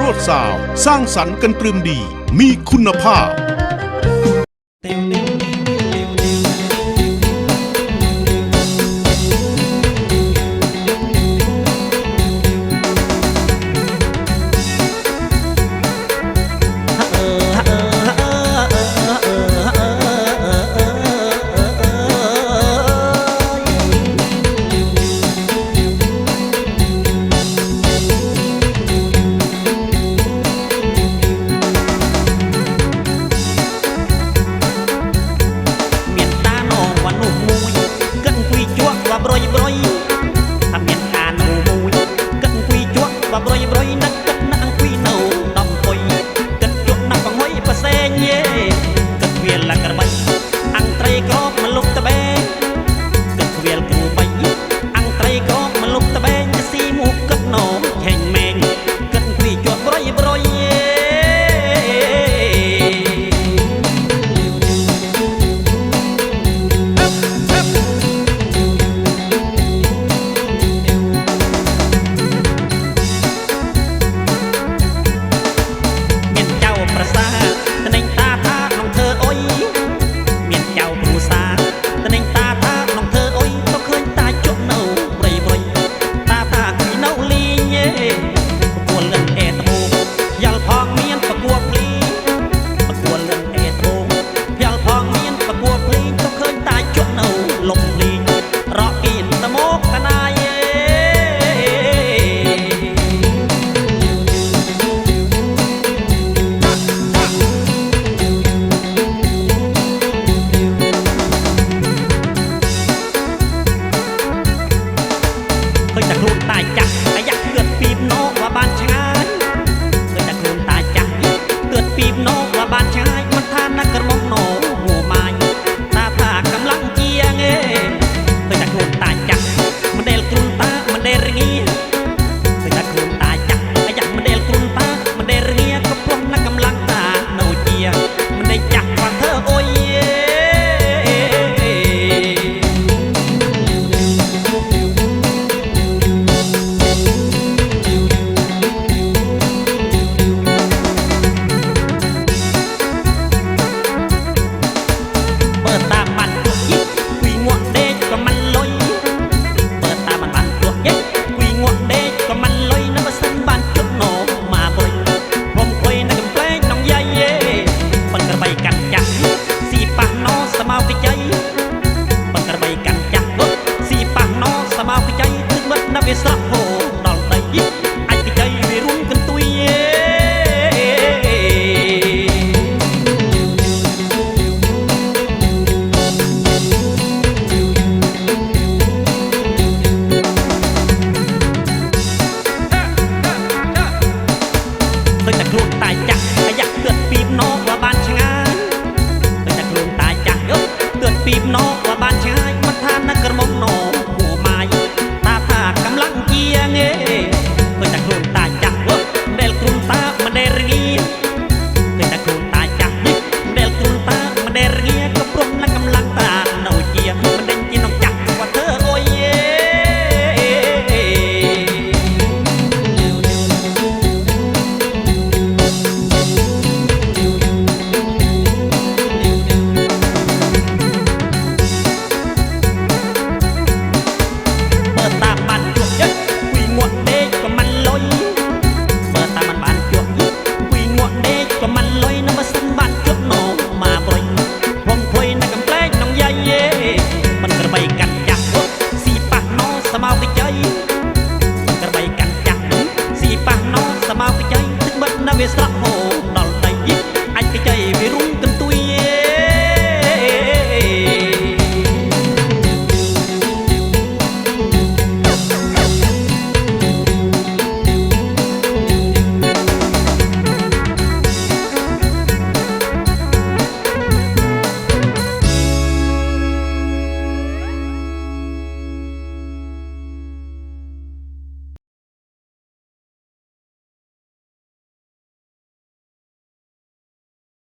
รวดสาว สร้างสรรค์กันตรึมดี มีคุณภาพ Bro, bro, bro, allá. Yeah.